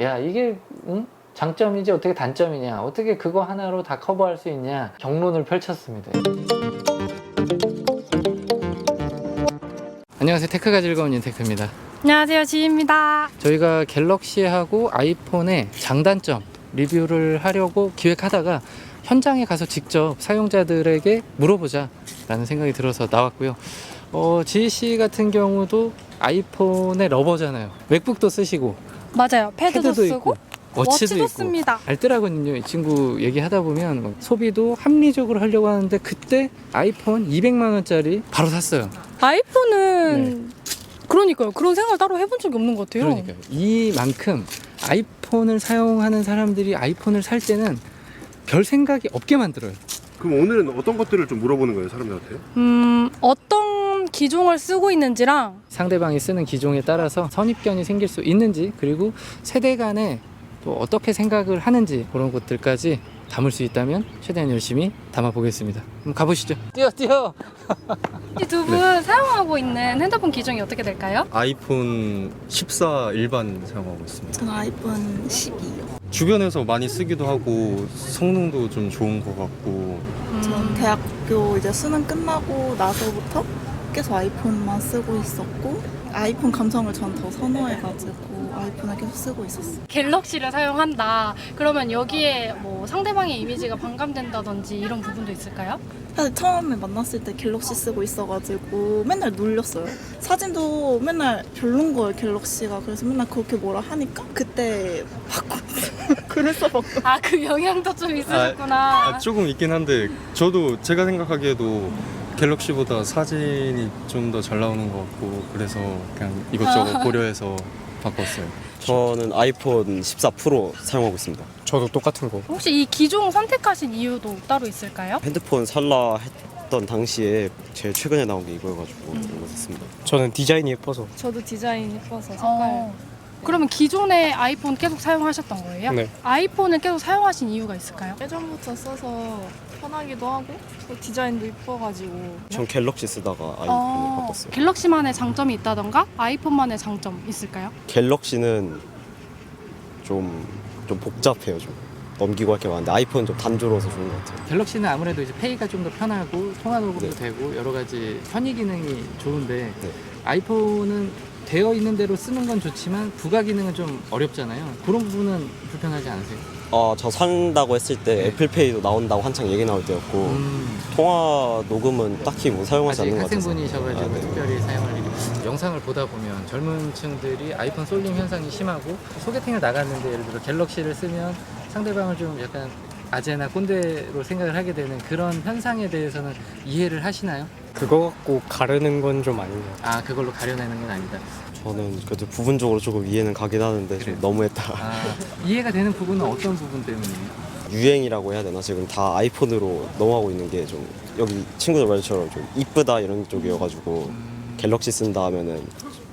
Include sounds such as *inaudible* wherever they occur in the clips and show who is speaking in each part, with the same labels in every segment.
Speaker 1: 야 이게 응? 장점이지 어떻게 단점이냐? 어떻게 그거 하나로 다 커버할 수 있냐? 경론을 펼쳤습니다. 안녕하세요. 테크가 즐거운 윤테크입니다.
Speaker 2: 안녕하세요, 지입니다.
Speaker 1: 저희가 갤럭시하고 아이폰의 장단점 리뷰를 하려고 기획하다가 현장에 가서 직접 사용자들에게 물어보자 라는 생각이 들어서 나왔고요. 어, 지희 씨 같은 경우도 아이폰의 러버잖아요. 맥북도 쓰시고
Speaker 2: 맞아요. 패드도, 쓰고
Speaker 1: 있고 워치도,
Speaker 2: 씁니다.
Speaker 1: 알뜰하거든요. 이 친구 얘기하다 보면 막 소비도 합리적으로 하려고 하는데 그때 아이폰 200만 원짜리 바로 샀어요.
Speaker 2: 아이폰은 그러니까요. 그런 생각을 따로 해본 적이 없는 것 같아요.
Speaker 1: 그러니까요. 이만큼 아이폰을 사용하는 사람들이 아이폰을 살 때는 별 생각이 없게 만들어요.
Speaker 3: 그럼 오늘은 어떤 것들을 좀 물어보는 거예요, 사람들한테?
Speaker 2: 음, 어떤 기종을 쓰고 있는지랑
Speaker 1: 상대방이 쓰는 기종에 따라서 선입견이 생길 수 있는지 그리고 세대 간에 또 어떻게 생각을 하는지 그런 것들까지 담을 수 있다면 최대한 열심히 담아 보겠습니다. 그럼 가보시죠. 뛰어 뛰어.
Speaker 2: 이두분
Speaker 1: 네.
Speaker 2: 사용하고 있는 핸드폰 기종이 어떻게 될까요?
Speaker 4: 아이폰 14 일반 사용하고 있습니다.
Speaker 5: 저는 아이폰 12요.
Speaker 4: 주변에서 많이 쓰기도 하고 성능도 좀 좋은 것 같고
Speaker 5: 전 대학교 이제 수능 끝나고 나서부터 계속 아이폰만 쓰고 있었고 아이폰 감성을 전 더 선호해가지고 아이폰을 계속 쓰고 있었어요.
Speaker 2: 갤럭시를 사용한다. 그러면 여기에 뭐 상대방의 이미지가 반감된다든지 이런 부분도 있을까요?
Speaker 5: 사실 처음에 만났을 때 갤럭시 쓰고 있어가지고 맨날 놀렸어요. 사진도 맨날 별론 거예요 갤럭시가. 그래서 맨날 그렇게 뭐라 하니까 그때 바꿨어요. *laughs* 그래서 바꿨어요.
Speaker 2: 아, 그 영향도 좀 있으셨구나.
Speaker 4: 아, 조금 있긴 한데 저도 제가 생각하기에도 갤럭시보다 사진이 좀 더 잘 나오는 것 같고 그래서 그냥 이것저것 고려해서 바꿨어요.
Speaker 6: 저는 아이폰 14 프로 사용하고 있습니다.
Speaker 7: 저도 똑같은 거.
Speaker 2: 혹시 이 기종 선택하신 이유도 따로 있을까요?
Speaker 6: 핸드폰 살라 했던 당시에 제일 최근에 나온 게 이거여가지고 이거 샀습니다.
Speaker 7: 저는 디자인이 예뻐서.
Speaker 5: 저도 디자인 예뻐서
Speaker 2: 어. 그러면 기존의 아이폰 계속 사용하셨던 거예요?
Speaker 7: 네.
Speaker 2: 아이폰을 계속 사용하신 이유가 있을까요?
Speaker 5: 예전부터 써서 편하기도 하고 또 디자인도 예뻐가지고
Speaker 6: 전 갤럭시 쓰다가 아이폰을
Speaker 2: 어,
Speaker 6: 바꿨어요.
Speaker 2: 갤럭시만의 장점이 있다던가 아이폰만의 장점 있을까요?
Speaker 6: 갤럭시는 좀, 좀 복잡해요. 좀 넘기고 할 게 많은데 아이폰은 좀 단조로워서 좋은 것 같아요.
Speaker 1: 갤럭시는 아무래도 이제 페이가 좀 더 편하고 통화 녹음도
Speaker 6: 네.
Speaker 1: 되고 여러 가지 편의 기능이 좋은데
Speaker 6: 네.
Speaker 1: 아이폰은 되어 있는 대로 쓰는 건 좋지만 부가 기능은 좀 어렵잖아요. 그런 부분은 불편하지 않으세요?
Speaker 6: 어, 저 산다고 했을 때
Speaker 1: 네.
Speaker 6: 애플페이도 나온다고 한창 얘기 나올 때였고
Speaker 1: 음,
Speaker 6: 통화 녹음은 딱히 뭐 사용하지
Speaker 1: 아직
Speaker 6: 않는 것 같아서
Speaker 1: 학생분이셔가지고
Speaker 6: 아, 네.
Speaker 1: 특별히 사용할 일이 영상을 보다 보면 젊은 층들이 아이폰 쏠림 현상이 심하고 소개팅을 나갔는데 예를 들어 갤럭시를 쓰면 상대방을 좀 약간 아재나 꼰대로 생각을 하게 되는 그런 현상에 대해서는 이해를 하시나요?
Speaker 7: 그거 갖고 가르는 건 좀 아닌 것 같아요.
Speaker 1: 아 그걸로 가려내는 건 아니다.
Speaker 6: 저는 그래도 부분적으로 조금 이해는 가긴 하는데 좀? 너무했다.
Speaker 1: 아, 이해가 되는 부분은 어떤 부분 때문이에요?
Speaker 6: 유행이라고 해야 되나 지금 다 아이폰으로 넘어가고 있는 게 좀 여기 친구들 말처럼 좀 이쁘다 이런 쪽이어가지고 갤럭시 쓴다 하면은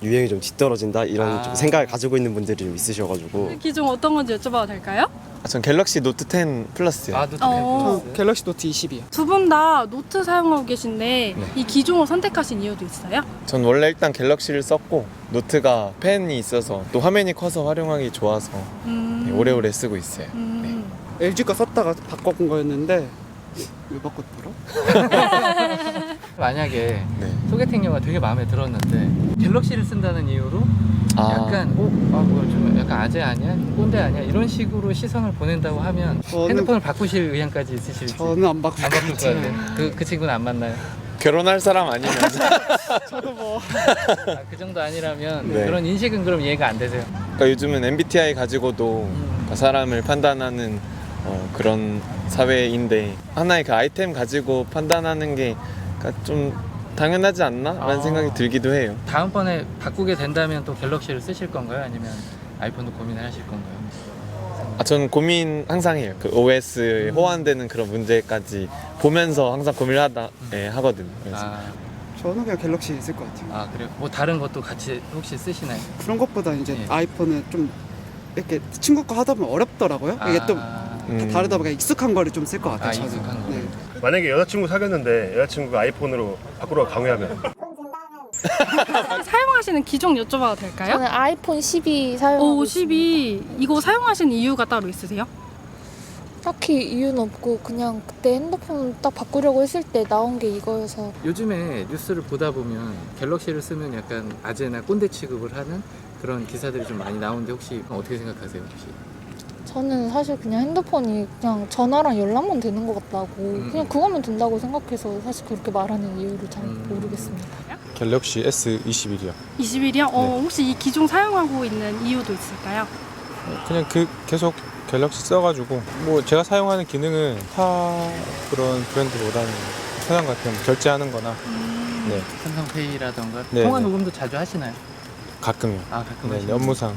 Speaker 6: 유행이 좀 뒤떨어진다 이런
Speaker 1: 아.
Speaker 6: 좀 생각을 가지고 있는 분들이 좀 있으셔가지고
Speaker 2: 기종 어떤 건지 여쭤봐도 될까요?
Speaker 8: 전 갤럭시 노트 10 플러스요.
Speaker 1: 아, 노트
Speaker 2: 어.
Speaker 1: 펜
Speaker 7: 갤럭시 노트 20이요.
Speaker 2: 두 분 다 노트 사용하고 계신데
Speaker 1: 네.
Speaker 2: 이 기종을 선택하신 이유도 있어요?
Speaker 8: 전 원래 일단 갤럭시를 썼고 노트가 펜이 있어서 또 화면이 커서 활용하기 좋아서
Speaker 2: 음.
Speaker 8: 네, 오래오래 쓰고 있어요.
Speaker 2: 음.
Speaker 9: LG 거 썼다가 바꿔본 거였는데 왜 바꿨더라? *laughs*
Speaker 1: 만약에
Speaker 8: 네.
Speaker 1: 소개팅녀가 되게 마음에 들었는데 갤럭시를 쓴다는 이유로
Speaker 8: 아.
Speaker 1: 약간 어? 아 뭐야 좀 약간 아재 아니야? 꼰대 아니야? 이런 식으로 시선을 보낸다고 하면
Speaker 9: 저는-
Speaker 1: 핸드폰을 바꾸실 의향까지 있으실지
Speaker 9: 저는 안 바꿀 안것
Speaker 1: 바꿀 것
Speaker 9: 같아요.
Speaker 1: 같아요. 그, 그 친구는 안 만나요?
Speaker 8: 결혼할 사람 아니면 *laughs*
Speaker 9: 저도 뭐 *laughs*
Speaker 1: 아, 그 정도 아니라면
Speaker 8: 네.
Speaker 1: 그런 인식은 그럼 이해가 안 되세요?
Speaker 8: 그러니까 요즘은 MBTI 가지고도 그러니까 사람을 판단하는 어, 그런 사회인데 하나의 그 아이템 가지고 판단하는 게 그러니까 좀 당연하지 않나? 라는
Speaker 1: 아.
Speaker 8: 생각이 들기도 해요.
Speaker 1: 다음번에 바꾸게 된다면 또 갤럭시를 쓰실 건가요? 아니면 아이폰도 고민을 하실 건가요?
Speaker 8: 아, 저는 고민 항상 해요. 그 OS에 호환되는 그런 문제까지 보면서 항상 고민을 하다 예, 하거든요. 그래서
Speaker 1: 아,
Speaker 9: 저는 그냥 갤럭시 있을 것 같아요.
Speaker 1: 아 그래요? 뭐 다른 것도 같이 혹시 쓰시나요?
Speaker 9: 그런 것보다 이제
Speaker 1: 예.
Speaker 9: 아이폰은 좀 이렇게 친구 거 하다 보면 어렵더라고요. 이게 또
Speaker 1: 아,
Speaker 8: 음.
Speaker 9: 다르다 보니까 익숙한 거를 좀 쓸 것 같아요.
Speaker 1: 아,
Speaker 9: 저는.
Speaker 1: 익숙한 거.
Speaker 9: 네.
Speaker 3: 만약에 여자친구 사귀었는데 여자친구가 아이폰으로 바꾸러 강요하면 *laughs*
Speaker 2: 사용하시는 기종 여쭤봐도 될까요?
Speaker 10: 저는 아이폰 12 사용하고
Speaker 2: 오,
Speaker 10: 있습니다.
Speaker 2: 12 이거 사용하시는 이유가 따로 있으세요?
Speaker 10: 딱히 이유는 없고 그냥 그때 핸드폰 딱 바꾸려고 했을 때 나온 게 이거여서
Speaker 1: 요즘에 뉴스를 보다 보면 갤럭시를 쓰면 약간 아재나 꼰대 취급을 하는 그런 기사들이 좀 많이 나오는데 혹시 어떻게 생각하세요? 혹시?
Speaker 10: 저는 사실 그냥 핸드폰이 그냥 전화랑 연락만 되는 것 같다고
Speaker 1: 음.
Speaker 10: 그냥 그거면 된다고 생각해서 사실 그렇게 말하는 이유를 잘
Speaker 1: 음.
Speaker 10: 모르겠습니다.
Speaker 11: 갤럭시 S21이요.
Speaker 2: 21이요? 어,
Speaker 11: 네.
Speaker 2: 혹시 이 기종 사용하고 있는 이유도 있을까요?
Speaker 11: 그냥 그 계속 갤럭시 써가지고 뭐 제가 사용하는 기능은 타 그런 브랜드보다는 편한 것 같아요. 결제하는-거나 네
Speaker 1: 삼성페이라던가
Speaker 11: 네,
Speaker 1: 통화
Speaker 11: 네.
Speaker 1: 녹음도 자주 하시나요?
Speaker 11: 가끔요.
Speaker 1: 아 가끔
Speaker 11: 네,
Speaker 1: 하시나요?
Speaker 11: 업무상.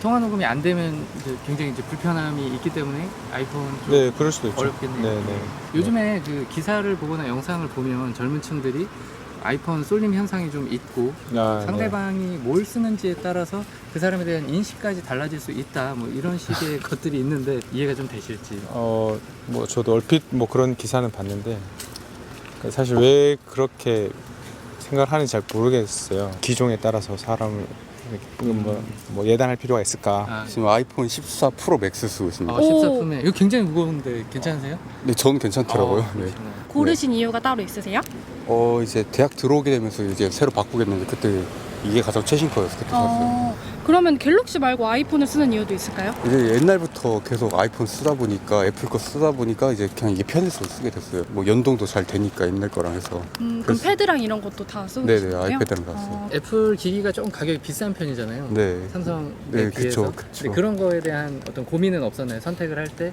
Speaker 1: 통화 녹음이 안 되면 이제 굉장히 이제 불편함이 있기 때문에 아이폰 좀
Speaker 11: 네 그럴 수도 있죠.
Speaker 1: 어렵겠네요.
Speaker 11: 네, 네.
Speaker 1: 요즘에 그 기사를 보거나 영상을 보면 젊은 층들이 아이폰 쏠림 현상이 좀 있고
Speaker 11: 아, 네.
Speaker 1: 상대방이 뭘 쓰는지에 따라서 그 사람에 대한 인식까지 달라질 수 있다 뭐 이런 식의 *laughs* 것들이 있는데 이해가 좀 되실지
Speaker 11: 어, 뭐 저도 얼핏 뭐 그런 기사는 봤는데 그 사실 왜 그렇게 생각을 하는지 잘 모르겠어요. 기종에 따라서 사람을 이렇게 뭐, 뭐 예단할 필요가 있을까?
Speaker 1: 아,
Speaker 12: 지금 아이폰 14 프로 맥스 쓰고 있습니다.
Speaker 1: 어, 14품에 이거 굉장히 무거운데 괜찮으세요?
Speaker 12: 근데 저는 괜찮더라고요.
Speaker 1: 어,
Speaker 12: 네.
Speaker 1: 그렇구나.
Speaker 2: 고르신 이유가 따로 있으세요?
Speaker 12: 어 이제 대학 들어오게 되면서 이제 새로 바꾸겠는데 그때 이게 가장 최신 거였어 그때 샀어요.
Speaker 2: 어, 그러면 갤럭시 말고 아이폰을 쓰는 이유도 있을까요?
Speaker 12: 이제 옛날부터 계속 아이폰 쓰다 보니까 애플 거 쓰다 보니까 이제 그냥 이게 편해서 쓰게 됐어요. 뭐 연동도 잘 되니까 옛날 거랑 해서.
Speaker 2: 음, 그럼
Speaker 12: 그래서-
Speaker 2: 패드랑 이런 것도 다 쓰고
Speaker 12: 네네
Speaker 2: 계시나요?
Speaker 12: 아이패드랑 다 써요.
Speaker 2: 어,
Speaker 1: 애플 기기가 조금 가격이 비싼 편이잖아요.
Speaker 12: 네.
Speaker 1: 삼성에
Speaker 12: 네,
Speaker 1: 비해서
Speaker 12: 그쵸, 그쵸.
Speaker 1: 근데 그런 거에 대한 어떤 고민은 없었나요? 선택을 할 때?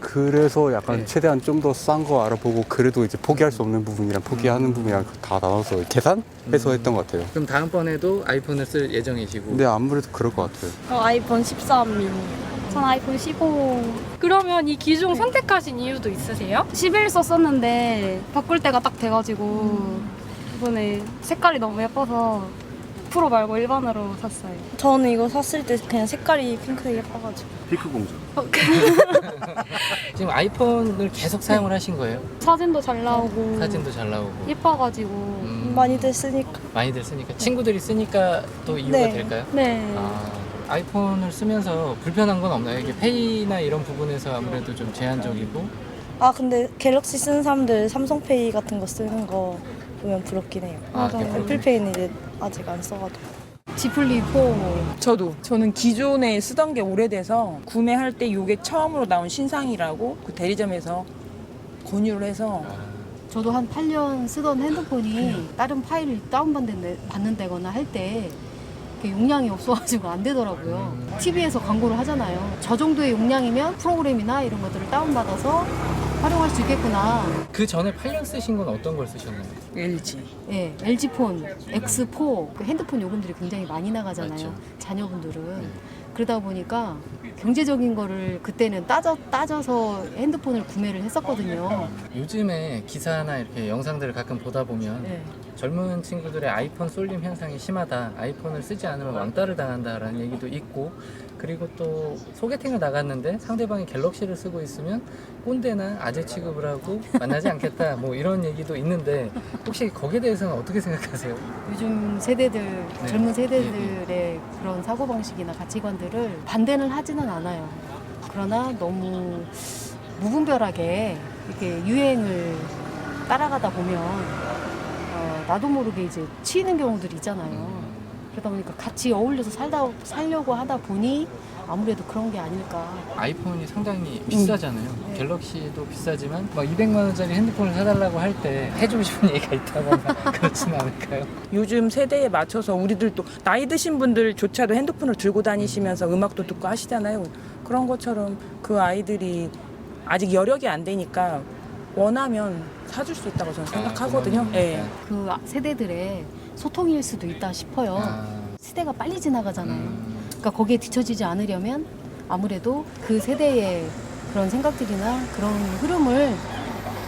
Speaker 12: 그래서 약간
Speaker 1: 네.
Speaker 12: 최대한 좀 더 싼 거 알아보고 그래도 이제 포기할 수 없는 부분이랑 포기하는 부분이랑 다 나눠서 계산해서
Speaker 1: 음.
Speaker 12: 했던 것 같아요.
Speaker 1: 그럼 다음번에도 아이폰을 쓸 예정이시고
Speaker 12: 근데 아무래도 그럴 것 같아요.
Speaker 13: 저 아이폰 13 미니.
Speaker 10: 전 아이폰 15
Speaker 2: 그러면 이 기종 선택하신 이유도 있으세요?
Speaker 10: 11 썼었는데 바꿀 때가 딱 돼가지고 이번에 색깔이 너무 예뻐서 프로 말고 일반으로 샀어요.
Speaker 13: 저는 이거 샀을 때 그냥 색깔이 핑크 예뻐가지고.
Speaker 3: 피크 공장.
Speaker 1: 지금 아이폰을 계속 사용을 하신 거예요?
Speaker 10: 사진도 잘 나오고
Speaker 1: 사진도 잘 나오고
Speaker 10: 예뻐가지고
Speaker 1: 음,
Speaker 13: 많이들 쓰니까.
Speaker 1: 많이들 쓰니까 친구들이 쓰니까 또 이유가
Speaker 13: 네.
Speaker 1: 될까요?
Speaker 10: 네.
Speaker 1: 아, 아이폰을 쓰면서 불편한 건 없나요? 이게 페이나 이런 부분에서 아무래도 좀 제한적이고
Speaker 13: 아 근데 갤럭시 쓰는 사람들 삼성페이 같은 거 쓰는 거 보면 부럽긴 해요.
Speaker 1: 아.
Speaker 13: 애플페이는 이제 아직 안 써가지고.
Speaker 2: 지플리 4
Speaker 14: 저도 저는 기존에 쓰던 게 오래돼서 구매할 때 이게 처음으로 나온 신상이라고 그 대리점에서 권유를 해서
Speaker 15: 저도 한 8년 쓰던 핸드폰이 다른 파일을 다운받는다거나 할 때 용량이 없어가지고 안 되더라고요. TV에서 광고를 하잖아요. 저 정도의 용량이면 프로그램이나 이런 것들을 다운받아서 활용할 수 있겠구나.
Speaker 1: 그 전에 8년 쓰신 건 어떤 걸 쓰셨나요?
Speaker 14: LG
Speaker 15: 예, LG폰, X4 그 핸드폰 요금들이 굉장히 많이 나가잖아요.
Speaker 1: 맞죠.
Speaker 15: 자녀분들은.
Speaker 1: 네.
Speaker 15: 그러다 보니까 경제적인 거를 그때는 따져, 따져서 핸드폰을 구매를 했었거든요.
Speaker 1: 요즘에 기사나 이렇게 영상들을 가끔 보다 보면
Speaker 15: 네.
Speaker 1: 젊은 친구들의 아이폰 쏠림 현상이 심하다. 아이폰을 쓰지 않으면 왕따를 당한다라는 얘기도 있고 그리고 또 소개팅을 나갔는데 상대방이 갤럭시를 쓰고 있으면 꼰대나 아재 취급을 하고 만나지 않겠다. 뭐 이런 얘기도 있는데 혹시 거기에 대해서는 어떻게 생각하세요?
Speaker 15: 요즘 세대들,
Speaker 1: 네.
Speaker 15: 젊은 세대들의 그런 사고 방식이나 가치관들을 반대는 하지는 않아요. 그러나 너무 무분별하게 이렇게 유행을 따라가다 보면 어, 나도 모르게 이제 치이는 경우들이 있잖아요. 그러다 보니까 같이 어울려서 살다 살려고 하다 보니 아무래도 그런 게 아닐까.
Speaker 1: 아이폰이 상당히 비싸잖아요. 갤럭시도 비싸지만 막 200만 원짜리 핸드폰을 사달라고 할 때 해주고 싶은 얘기가 있다거나 *laughs* 그렇지는 않을까요?
Speaker 14: 요즘 세대에 맞춰서 우리들도 나이 드신 분들조차도 핸드폰을 들고 다니시면서 음악도 듣고 하시잖아요. 그런 것처럼 그 아이들이 아직 여력이 안 되니까 원하면 사줄 수 있다고 저는 생각하거든요.
Speaker 1: 고마워요.
Speaker 14: 예.
Speaker 15: 그 세대들의 소통일 수도 있다 싶어요.
Speaker 1: 아,
Speaker 15: 시대가 빨리 지나가잖아요.
Speaker 1: 음.
Speaker 15: 그러니까 거기에 뒤처지지 않으려면 아무래도 그 세대의 그런 생각들이나 그런 흐름을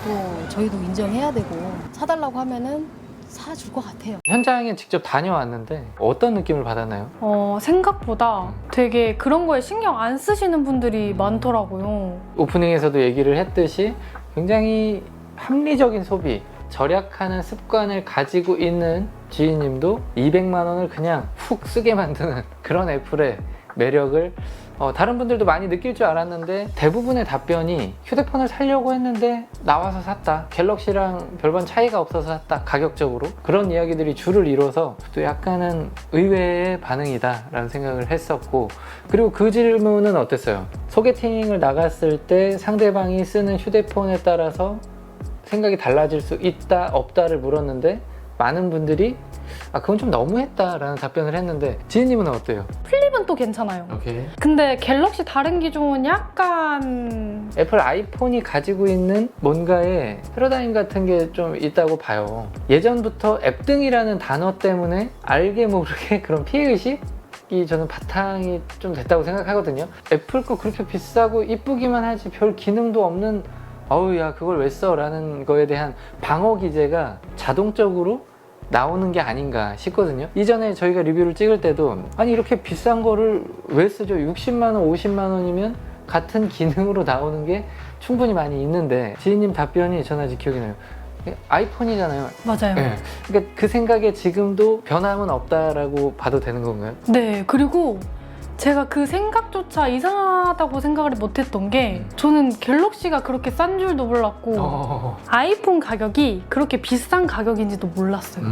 Speaker 15: 또 저희도 인정해야 되고 사달라고 하면은 사줄 것 같아요.
Speaker 1: 현장에 직접 다녀왔는데 어떤 느낌을 받았나요?
Speaker 2: 어, 생각보다 되게 그런 거에 신경 안 쓰시는 분들이 많더라고요.
Speaker 1: 오프닝에서도 얘기를 했듯이 굉장히 합리적인 소비
Speaker 16: 절약하는 습관을 가지고 있는 지인님도 200만 원을 그냥 훅 쓰게 만드는 *laughs* 그런 애플의 매력을 어, 다른 분들도 많이 느낄 줄 알았는데 대부분의 답변이 휴대폰을 사려고 했는데 나와서 샀다. 갤럭시랑 별반 차이가 없어서 샀다. 가격적으로. 그런 이야기들이 줄을 이뤄서 또 약간은 의외의 반응이다 라는 생각을 했었고 그리고 그 질문은 어땠어요? 소개팅을 나갔을 때 상대방이 쓰는 휴대폰에 따라서 생각이 달라질 수 있다 없다를 물었는데 많은 분들이 아 그건 좀 너무했다라는 답변을 했는데 지은님은 어때요?
Speaker 17: 플립은 또 괜찮아요.
Speaker 16: 오케이.
Speaker 17: 근데 갤럭시 다른 기종은 약간
Speaker 16: 애플 아이폰이 가지고 있는 뭔가의 패러다임 같은 게 좀 있다고 봐요. 예전부터 앱 등이라는 단어 때문에 알게 모르게 *laughs* 그런 피해의식 이 저는 바탕이 좀 됐다고 생각하거든요. 애플 거 그렇게 비싸고 이쁘기만 하지 별 기능도 없는 어우 야 그걸 왜 써? 라는 거에 대한 방어 기제가 자동적으로 나오는 게 아닌가 싶거든요. 이전에 저희가 리뷰를 찍을 때도 아니 이렇게 비싼 거를 왜 쓰죠? 60만 원, 50만 원이면 같은 기능으로 나오는 게 충분히 많이 있는데 지인님 답변이 전 아직 기억이 나요. 아이폰이잖아요.
Speaker 17: 맞아요.
Speaker 16: 네. 그러니까 그 생각에 지금도 변함은 없다라고 봐도 되는 건가요?
Speaker 17: 네, 그리고 제가 그 생각조차 이상하다고 생각을 못했던 게 저는 갤럭시가 그렇게 싼 줄도 몰랐고
Speaker 16: 어.
Speaker 17: 아이폰 가격이 그렇게 비싼 가격인지도 몰랐어요.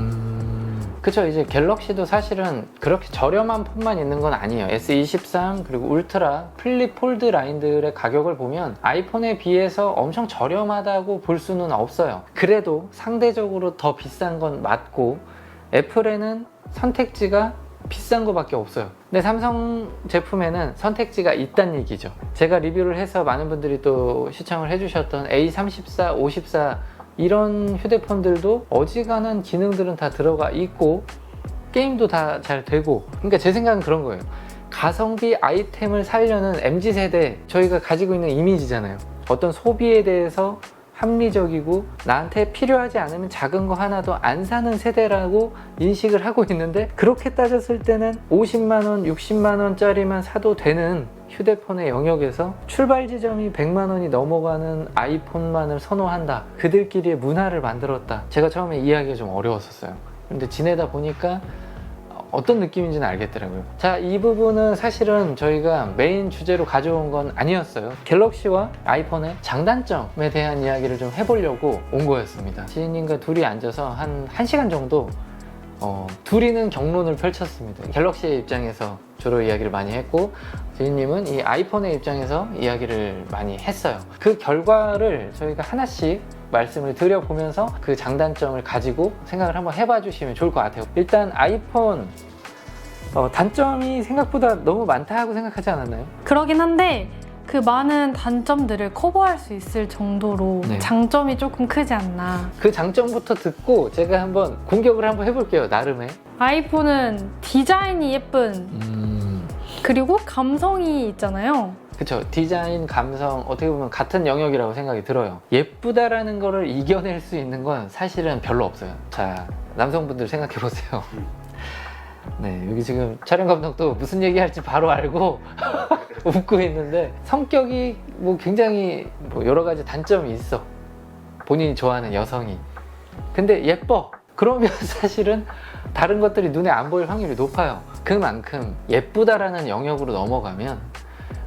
Speaker 16: 그쵸. 이제 갤럭시도 사실은 그렇게 저렴한 폰만 있는 건 아니에요. S23 그리고 울트라 플립 폴드 라인들의 가격을 보면 아이폰에 비해서 엄청 저렴하다고 볼 수는 없어요. 그래도 상대적으로 더 비싼 건 맞고 애플에는 선택지가 비싼 거밖에 없어요. 근데 삼성 제품에는 선택지가 있다는 얘기죠. 제가 리뷰를 해서 많은 분들이 또 시청을 해주셨던 A34, 54 이런 휴대폰들도 어지간한 기능들은 다 들어가 있고 게임도 다 잘 되고. 그러니까 제 생각은 그런 거예요. 가성비 아이템을 살려는 MZ세대 저희가 가지고 있는 이미지잖아요. 어떤 소비에 대해서 합리적이고 나한테 필요하지 않으면 작은 거 하나도 안 사는 세대라고 인식을 하고 있는데 그렇게 따졌을 때는 50만 원, 60만 원짜리만 사도 되는 휴대폰의 영역에서 출발 지점이 100만 원이 넘어가는 아이폰만을 선호한다. 그들끼리의 문화를 만들었다. 제가 처음에 이해하기가 좀 어려웠었어요. 근데 지내다 보니까 어떤 느낌인지는 알겠더라고요. 자, 이 부분은 사실은 저희가 메인 주제로 가져온 건 아니었어요. 갤럭시와 아이폰의 장단점에 대한 이야기를 좀 해보려고 온 거였습니다. 지인님과 둘이 앉아서 한 1시간 정도 어, 둘이는 경론을 펼쳤습니다. 갤럭시의 입장에서 주로 이야기를 많이 했고 지인님은 이 아이폰의 입장에서 이야기를 많이 했어요. 그 결과를 저희가 하나씩 말씀을 드려보면서 그 장단점을 가지고 생각을 한번 해봐 주시면 좋을 것 같아요. 일단 아이폰 어, 단점이 생각보다 너무 많다 하고 생각하지 않았나요?
Speaker 17: 그러긴 한데 그 많은 단점들을 커버할 수 있을 정도로
Speaker 16: 네.
Speaker 17: 장점이 조금 크지 않나.
Speaker 16: 그 장점부터 듣고 제가 한번 공격을 한번 해볼게요. 나름의.
Speaker 17: 아이폰은 디자인이 예쁜
Speaker 16: 음.
Speaker 17: 그리고 감성이 있잖아요.
Speaker 16: 그쵸 디자인 감성 어떻게 보면 같은 영역이라고 생각이 들어요 예쁘다라는 거를 이겨낼 수 있는 건 사실은 별로 없어요 자 남성분들 생각해 보세요 네 여기 지금 촬영 감독도 무슨 얘기 할지 바로 알고 *laughs* *laughs* 웃고 있는데 성격이 뭐 굉장히 뭐 여러 가지 단점이 있어 본인이 좋아하는 여성이 근데 예뻐 그러면 *laughs* 사실은 다른 것들이 눈에 안 보일 확률이 높아요 그만큼 예쁘다라는 영역으로 넘어가면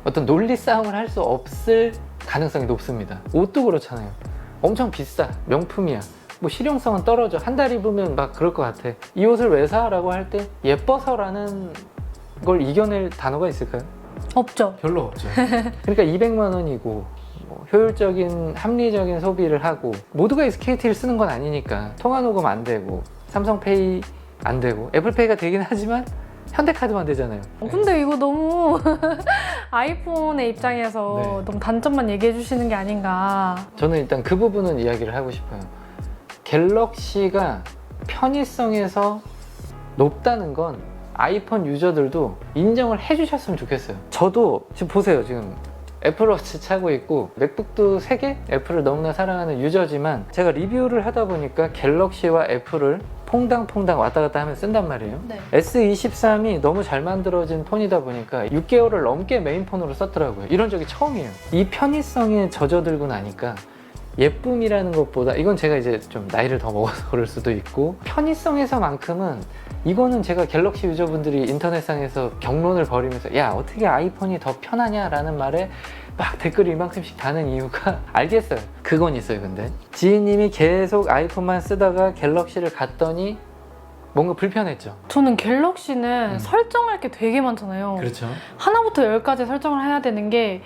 Speaker 16: 어떤 논리 싸움을 할 수 없을 가능성이 높습니다. 옷도 그렇잖아요. 엄청 비싸. 명품이야. 뭐 실용성은 떨어져. 한 달 입으면 막 그럴 것 같아. 이 옷을 왜 사? 라고 할 때 예뻐서라는 걸 이겨낼 단어가 있을까요?
Speaker 17: 없죠.
Speaker 16: 별로 없죠. *laughs* 그러니까 200만 원이고 뭐 효율적인 합리적인 소비를 하고 모두가 SKT를 쓰는 건 아니니까 통화 녹음 안 되고 삼성페이 안 되고 애플페이가 되긴 하지만 현대카드만 되잖아요.
Speaker 17: 어, 근데 이거 너무 *laughs* 아이폰의 입장에서
Speaker 16: 네.
Speaker 17: 너무 단점만 얘기해 주시는 게 아닌가.
Speaker 16: 저는 일단 그 부분은 이야기를 하고 싶어요. 갤럭시가 편의성에서 높다는 건 아이폰 유저들도 인정을 해주셨으면 좋겠어요. 저도 지금 보세요. 지금 애플워치 차고 있고 맥북도 3개 애플을 너무나 사랑하는 유저지만 제가 리뷰를 하다 보니까 갤럭시와 애플을 퐁당퐁당 왔다 갔다 하면 쓴단 말이에요.
Speaker 17: 네.
Speaker 16: S23이 너무 잘 만들어진 폰이다 보니까 6개월을 넘게 메인폰으로 썼더라고요. 이런 적이 처음이에요. 이 편의성에 젖어들고 나니까 예쁨이라는 것보다 이건 제가 이제 좀 나이를 더 먹어서 *laughs* 그럴 수도 있고 편의성에서만큼은 이거는 제가 갤럭시 유저분들이 인터넷상에서 경론을 벌이면서 야 어떻게 아이폰이 더 편하냐라는 말에 막 댓글이 이만큼씩 다는 이유가 *laughs* 알겠어요 그건 있어요 근데 지인님이 계속 아이폰만 쓰다가 갤럭시를 갔더니 뭔가 불편했죠
Speaker 17: 저는 갤럭시는 설정할 게 되게 많잖아요.
Speaker 16: 음. 그렇죠
Speaker 17: 하나부터 열까지 설정을 해야 되는 게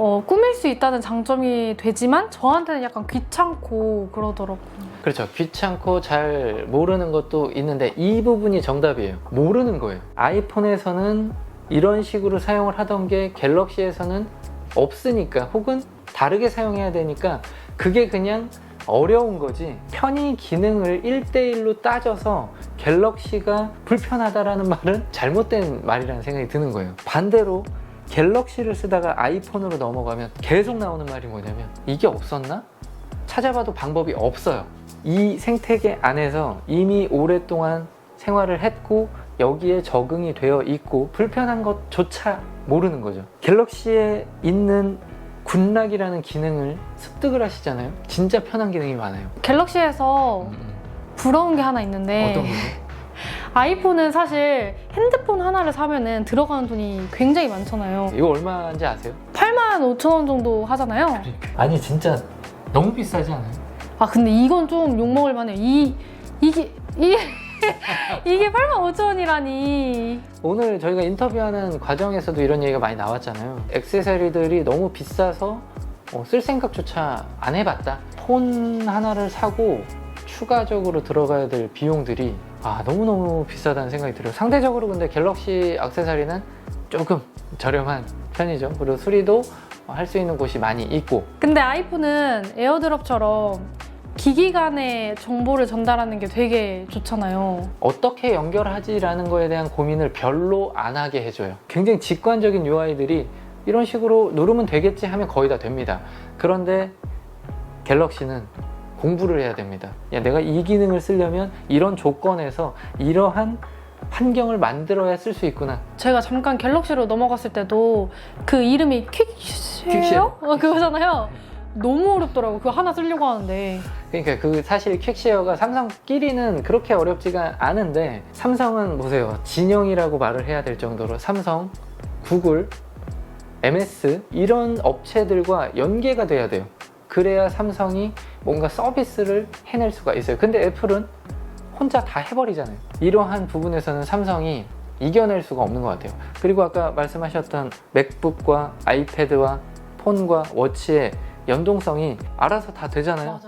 Speaker 17: 어, 꾸밀 수 있다는 장점이 되지만 저한테는 약간 귀찮고 그러더라고요.
Speaker 16: 그렇죠. 귀찮고 잘 모르는 것도 있는데 이 부분이 정답이에요. 모르는 거예요. 아이폰에서는 이런 식으로 사용을 하던 게 갤럭시에서는 없으니까 혹은 다르게 사용해야 되니까 그게 그냥 어려운 거지 편의 기능을 1대1로 따져서 갤럭시가 불편하다라는 말은 잘못된 말이라는 생각이 드는 거예요. 반대로 갤럭시를 쓰다가 아이폰으로 넘어가면 계속 나오는 말이 뭐냐면 이게 없었나? 찾아봐도 방법이 없어요. 이 생태계 안에서 이미 오랫동안 생활을 했고 여기에 적응이 되어 있고 불편한 것조차 모르는 거죠. 갤럭시에 있는 군락이라는 기능을 습득을 하시잖아요. 진짜 편한 기능이 많아요.
Speaker 17: 갤럭시에서 부러운 게 하나 있는데
Speaker 16: 어떤 거요?
Speaker 17: 아이폰은 사실 핸드폰 하나를 사면은 들어가는 돈이 굉장히 많잖아요.
Speaker 16: 이거 얼마인지 아세요?
Speaker 17: 8만 5천 원 정도 하잖아요.
Speaker 16: 아니 진짜 너무 비싸지 않아요?
Speaker 17: 아 근데 이건 좀 욕먹을 만해요. 이 이게 이게 *laughs* 이게 8만 5천 원이라니.
Speaker 16: 오늘 저희가 인터뷰하는 과정에서도 이런 얘기가 많이 나왔잖아요. 액세서리들이 너무 비싸서 어, 쓸 생각조차 안 해봤다. 폰 하나를 사고 추가적으로 들어가야 될 비용들이 아 너무너무 비싸다는 생각이 들어요. 상대적으로 근데 갤럭시 액세서리는 조금 저렴한 편이죠. 그리고 수리도 할 수 있는 곳이 많이 있고
Speaker 17: 근데 아이폰은 에어드롭처럼 기기 간의 정보를 전달하는 게 되게 좋잖아요.
Speaker 16: 어떻게 연결하지라는 거에 대한 고민을 별로 안 하게 해줘요. 굉장히 직관적인 UI들이 이런 식으로 누르면 되겠지 하면 거의 다 됩니다. 그런데 갤럭시는 공부를 해야 됩니다. 야, 내가 이 기능을 쓰려면 이런 조건에서 이러한 환경을 만들어야 쓸 수 있구나.
Speaker 17: 제가 잠깐 갤럭시로 넘어갔을 때도 그 이름이 퀵쉐어?
Speaker 16: 어,
Speaker 17: 그거잖아요. 너무 어렵더라고. 그거 하나 쓰려고 하는데.
Speaker 16: 그러니까 그 사실 퀵쉐어가 삼성끼리는 그렇게 어렵지가 않은데 삼성은 보세요 진영이라고 말을 해야 될 정도로 삼성, 구글, MS 이런 업체들과 연계가 돼야 돼요. 그래야 삼성이 뭔가 서비스를 해낼 수가 있어요. 근데 애플은 혼자 다 해버리잖아요. 이러한 부분에서는 삼성이 이겨낼 수가 없는 것 같아요. 그리고 아까 말씀하셨던 맥북과 아이패드와 폰과 워치의 연동성이 알아서 다 되잖아요.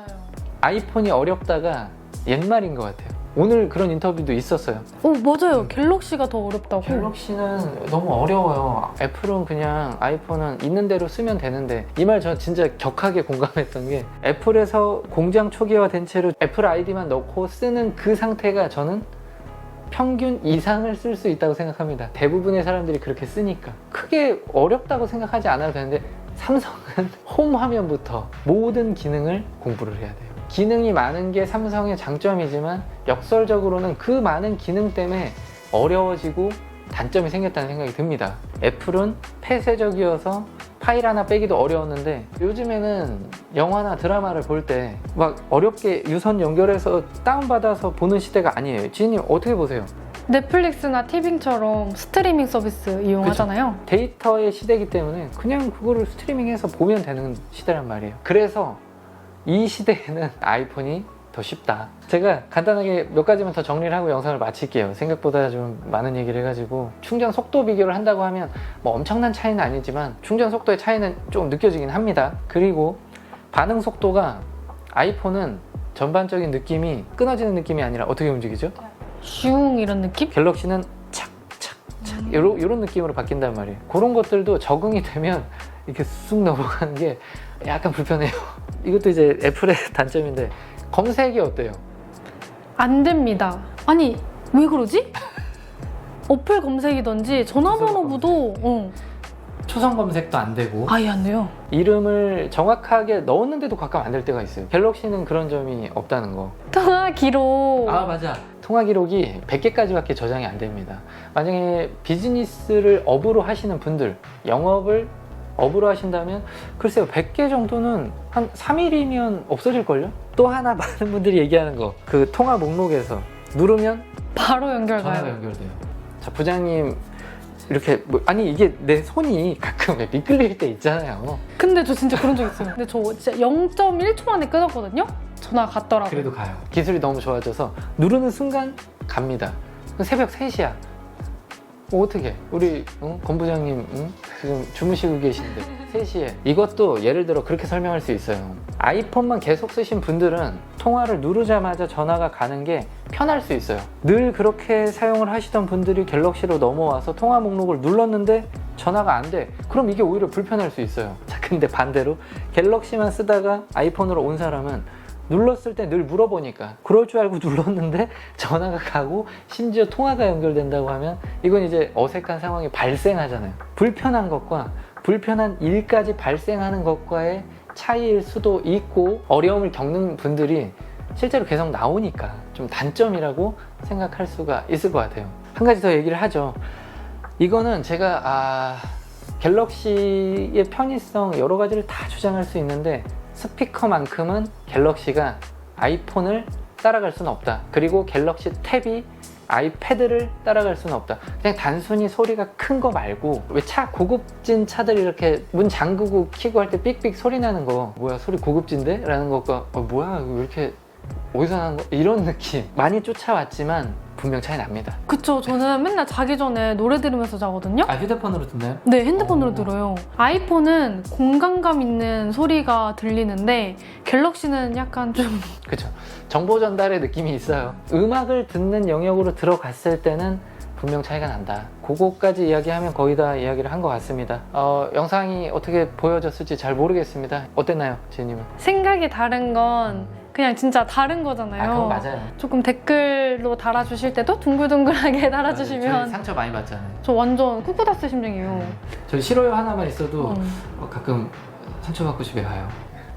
Speaker 16: 아이폰이 어렵다가 옛말인 것 같아요. 오늘 그런 인터뷰도 있었어요.
Speaker 17: 어, 맞아요. 갤럭시가 더 어렵다고.
Speaker 16: 갤럭시는 너무 어려워요. 애플은 그냥 아이폰은 있는 대로 쓰면 되는데 이 말 저 진짜 격하게 공감했던 게 애플에서 공장 초기화된 채로 애플 아이디만 넣고 쓰는 그 상태가 저는 평균 이상을 쓸 수 있다고 생각합니다. 대부분의 사람들이 그렇게 쓰니까 크게 어렵다고 생각하지 않아도 되는데 삼성은 *laughs* 홈 화면부터 모든 기능을 공부를 해야 돼요. 기능이 많은 게 삼성의 장점이지만 역설적으로는 그 많은 기능 때문에 어려워지고 단점이 생겼다는 생각이 듭니다. 애플은 폐쇄적이어서 파일 하나 빼기도 어려웠는데 요즘에는 영화나 드라마를 볼 때 막 어렵게 유선 연결해서 다운받아서 보는 시대가 아니에요. 지인님 어떻게 보세요?
Speaker 17: 넷플릭스나 티빙처럼 스트리밍 서비스 이용하잖아요.
Speaker 16: 데이터의 시대이기 때문에 그냥 그거를 스트리밍해서 보면 되는 시대란 말이에요. 그래서 이 시대에는 아이폰이 더 쉽다. 제가 간단하게 몇 가지만 더 정리를 하고 영상을 마칠게요. 생각보다 좀 많은 얘기를 해가지고 충전 속도 비교를 한다고 하면 뭐 엄청난 차이는 아니지만 충전 속도의 차이는 좀 느껴지긴 합니다. 그리고 반응 속도가 아이폰은 전반적인 느낌이 끊어지는 느낌이 아니라 어떻게 움직이죠?
Speaker 17: 슝 이런 느낌?
Speaker 16: 갤럭시는 착착착 이런, 이런 느낌으로 바뀐단 말이에요. 그런 것들도 적응이 되면 이렇게 쑥 넘어가는 게 약간 불편해요. 이것도 이제 애플의 *laughs* 단점인데 검색이 어때요?
Speaker 17: 안 됩니다. 아니 왜 그러지? 어플 검색이든지 전화번호부도 어,
Speaker 16: 초성 검색도 안 되고
Speaker 17: 아예 안 돼요.
Speaker 16: 이름을 정확하게 넣었는데도 가끔 안 될 때가 있어요. 갤럭시는 그런 점이 없다는 거.
Speaker 17: 통화 기록.
Speaker 16: 아 맞아. 통화 기록이 100개까지밖에 저장이 안 됩니다. 만약에 비즈니스를 업으로 하시는 분들, 영업을 업으로 하신다면 글쎄요 100개 정도는 한 3일이면 없어질걸요? 또 하나 많은 분들이 얘기하는 거 그 통화 목록에서 누르면
Speaker 17: 바로 연결
Speaker 16: 전화가
Speaker 17: 가요.
Speaker 16: 연결돼요. 자 부장님 이렇게 뭐, 아니 이게 내 손이 가끔 왜 미끌릴 때 있잖아요.
Speaker 17: 근데 저 진짜 그런 적 있어요. 근데 저 진짜 0.1초 만에 끊었거든요. 전화 갔더라고요.
Speaker 16: 그래도 가요. 기술이 너무 좋아져서 누르는 순간 갑니다. 새벽 3시야. 뭐 어떻게? 우리 응? 권 부장님 응? 지금 주무시고 계신데 3시에 이것도 예를 들어 그렇게 설명할 수 있어요. 아이폰만 계속 쓰신 분들은 통화를 누르자마자 전화가 가는 게 편할 수 있어요. 늘 그렇게 사용을 하시던 분들이 갤럭시로 넘어와서 통화 목록을 눌렀는데 전화가 안 돼. 그럼 이게 오히려 불편할 수 있어요. *laughs* 자, 근데 반대로 갤럭시만 쓰다가 아이폰으로 온 사람은 눌렀을 때 늘 물어보니까 그럴 줄 알고 *laughs* 눌렀는데 전화가 가고 심지어 통화가 연결된다고 하면 이건 이제 어색한 상황이 발생하잖아요. 불편한 것과 불편한 일까지 발생하는 것과의 차이일 수도 있고 어려움을 겪는 분들이 실제로 계속 나오니까 좀 단점이라고 생각할 수가 있을 것 같아요. 한 가지 더 얘기를 하죠. 이거는 제가 아, 갤럭시의 편의성 여러 가지를 다 주장할 수 있는데 스피커만큼은 갤럭시가 아이폰을 따라갈 수는 없다. 그리고 갤럭시 탭이 아이패드를 따라갈 수는 없다. 그냥 단순히 소리가 큰 거 말고 왜 차 고급진 차들 이렇게 문 잠그고 키고 할 때 삑삑 소리 나는 거 뭐야 소리 고급진데? 라는 것과 어, 뭐야 왜 이렇게 어디서 나는 거 이런 느낌 많이 쫓아왔지만 분명 차이 납니다.
Speaker 17: 그쵸. 저는 맨날 자기 전에 노래 들으면서 자거든요.
Speaker 16: 아 휴대폰으로 듣나요?
Speaker 17: 네, 핸드폰으로
Speaker 16: 어.
Speaker 17: 들어요. 아이폰은 공간감 있는 소리가 들리는데 갤럭시는 약간 좀 *laughs*
Speaker 16: 그쵸. 정보 전달의 느낌이 있어요. 음악을 듣는 영역으로 들어갔을 때는 분명 차이가 난다. 그거까지 이야기하면 거의 다 이야기를 한 것 같습니다. 어, 영상이 어떻게 보여졌을지 잘 모르겠습니다. 어땠나요, 지혜님은?
Speaker 17: 생각이 다른 건 그냥 진짜 다른 거잖아요.
Speaker 16: 아, 그건 맞아요.
Speaker 17: 조금 댓글로 달아주실 때도 둥글둥글하게 *laughs*
Speaker 16: 저희
Speaker 17: 달아주시면
Speaker 16: 상처 많이 받잖아요.
Speaker 17: 저 완전 쿠쿠다스 심정이에요.
Speaker 16: 저희 싫어요 하나만 있어도
Speaker 17: 음.
Speaker 16: 어, 가끔 상처받고 집에 가요.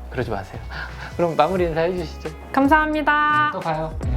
Speaker 16: 그러지 마세요. *laughs* 그럼 마무리 인사 해주시죠.
Speaker 17: 감사합니다.
Speaker 16: 또 봐요. 네.